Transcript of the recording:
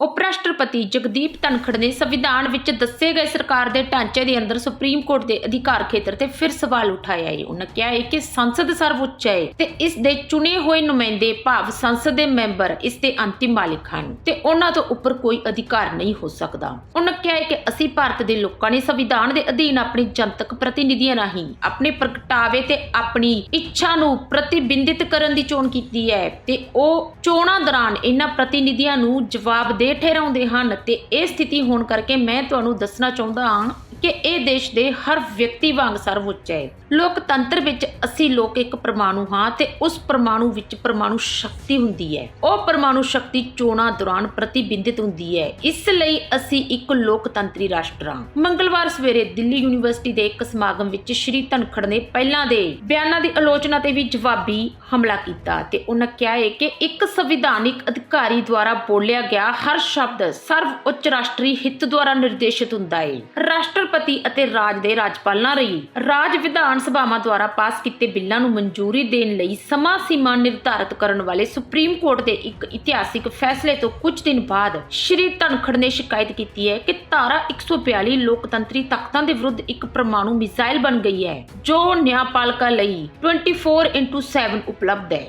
ਉਪ ਰਾਸ਼ਟਰਪਤੀ ਜਗਦੀਪ ਧਨਖੜ ਨੇ ਸੰਵਿਧਾਨ ਵਿੱਚ ਦੱਸੇ ਗਏ ਸਰਕਾਰ ਦੇ ਢਾਂਚੇ ਦੇ ਅੰਦਰ ਸੁਪਰੀਮ ਕੋਰਟ ਦੇ ਅਧਿਕਾਰ ਖੇਤਰ ਤੇ ਫਿਰ ਸਵਾਲ ਉਠਾਇਆ ਹੈ ਉਹਨਾਂ ਕਿਹਾ ਹੈ ਕਿ ਸੰਸਦ ਸਰਵਉੱਚ ਹੈ ਤੇ ਇਸ ਦੇ ਚੁਣੇ ਹੋਏ ਨੁਮਾਇੰਦੇ ਭਾਵ ਸੰਸਦ ਦੇ ਮੈਂਬਰ ਇਸ ਦੇ ਅੰਤਿਮ ਮਾਲਿਕ ਹਨ ਤੇ ਉਹਨਾਂ ਤੋਂ ਉੱਪਰ ਕੋਈ ਅਧਿਕਾਰ ਨਹੀਂ ਹੋ ਸਕਦਾ। ਉਹਨਾਂ ਕਿਹਾ ਹੈ ਕਿ ਅਸੀਂ ਭਾਰਤ ਦੇ ਲੋਕਾਂ ਨੇ ਸੰਵਿਧਾਨ ਦੇ ਅਧੀਨ ਆਪਣੇ ਜਨਤਕ ਪ੍ਰਤੀਨਿਧੀਆਂ ਰਾਹੀਂ ਆਪਣੇ ਪ੍ਰਗਟਾਵੇ ਤੇ ਆਪਣੀ ਇੱਛਾ ਨੂੰ ਪ੍ਰਤੀਬਿੰਬਿਤ ਕਰਨ ਦੀ ਚੋਣ ਕੀਤੀ ਹੈ ਤੇ ਉਹ ਚੋਣਾਂ ਦੌਰਾਨ ਇਹਨਾਂ ਪ੍ਰਤੀਨਿਧੀਆਂ ਨੂੰ ਜਵਾਬ ਦੇ ਠਹਿਰਾਉਂਦੇ ਹਨ ਤੇ ਇਹ ਸਥਿਤੀ ਹੋਣ ਕਰਕੇ ਮੈਂ ਤੁਹਾਨੂੰ ਦੱਸਣਾ ਚਾਹੁੰਦਾ ਹਾਂ ਕਿ ਇਹ ਦੇਸ਼ ਦੇ ਹਰ ਵਿਅਕਤੀ ਵਾਂਗ ਸਰਵਉੱਚ ਹੈ। ਲੋਕਤੰਤਰ ਵਿੱਚ ਅਸੀਂ ਲੋਕ ਇੱਕ ਪਰਮਾਣੂ ਹਾਂ ਤੇ ਉਸ ਪਰਮਾਣੂ ਵਿੱਚ ਪਰਮਾਣੂ ਸ਼ਕਤੀ ਹੁੰਦੀ ਹੈ। ਉਹ ਪਰਮਾਣੂ ਸ਼ਕਤੀ ਚੋਣਾਂ ਦੌਰਾਨ ਪ੍ਰਤੀਬਿੰਬਿਤ ਹੁੰਦੀ ਹੈ। ਇਸ ਲਈ ਅਸੀਂ ਇੱਕ ਲੋਕਤੰਤਰੀ ਰਾਸ਼ਟਰ ਹਾਂ। ਮੰਗਲਵਾਰ ਸਵੇਰੇ ਦਿੱਲੀ ਯੂਨੀਵਰਸਿਟੀ ਦੇ ਇੱਕ ਸਮਾਗਮ ਵਿੱਚ ਸ਼੍ਰੀ ਧਨਖੜ ਨੇ ਪਹਿਲਾਂ ਦੇ ਬਿਆਨਾਂ ਦੀ ਆਲੋਚਨਾ ਤੇ ਵੀ ਜਵਾਬੀ ਹਮਲਾ ਕੀਤਾ ਤੇ ਉਹਨਾਂ ਕਿਹਾ ਹੈ ਕਿ ਇੱਕ ਸੰਵਿਧਾਨਿਕ ਅਧਿਕਾਰੀ ਦੁਆਰਾ ਬੋਲਿਆ ਗਿਆ ਹਰ ਸ਼ਬਦ ਸਰਵ ਉੱਚ ਰਾਸ਼ਟਰੀ ਹਿੱਤ ਦੁਆਰਾ ਨਿਰਦੇਸ਼ਿਤ ਹੁੰਦਾ ਹੈ। ਰਾਸ਼ਟਰ ਰਾਸ਼ਟਰਪਤੀ ਅਤੇ ਰਾਜ ਦੇ ਰਾਜਪਾਲਾਂ ਰਹੀ। ਰਾਜ ਵਿਧਾਨ ਸਭਾਵਾਂ ਦੁਆਰਾ ਪਾਸ ਕੀਤੇ ਬਿੱਲਾਂ ਨੂੰ ਮਨਜ਼ੂਰੀ ਦੇਣ ਲਈ ਸਮਾਂ ਸੀਮਾ ਨਿਰਧਾਰਤ ਕਰਨ ਵਾਲੇ ਸੁਪਰੀਮ ਕੋਰਟ ਦੇ ਇੱਕ ਇਤਿਹਾਸਿਕ ਫੈਸਲੇ ਤੋਂ ਕੁਝ ਦਿਨ ਬਾਅਦ ਸ਼੍ਰੀ ਧਨਖੜ ਨੇ ਸ਼ਿਕਾਇਤ ਕੀਤੀ ਹੈ ਕਿ ਧਾਰਾ 142 ਲੋਕਤੰਤਰੀ ਤਾਕਤਾਂ ਦੇ ਵਿਰੁੱਧ ਇੱਕ ਪਰਮਾਣੂ ਮਿਸਾਈਲ ਬਣ ਗਈ ਹੈ, ਜੋ ਨਿਆਂਪਾਲਕਾ ਲਈ 24/7 ਉਪਲਬਧ ਹੈ।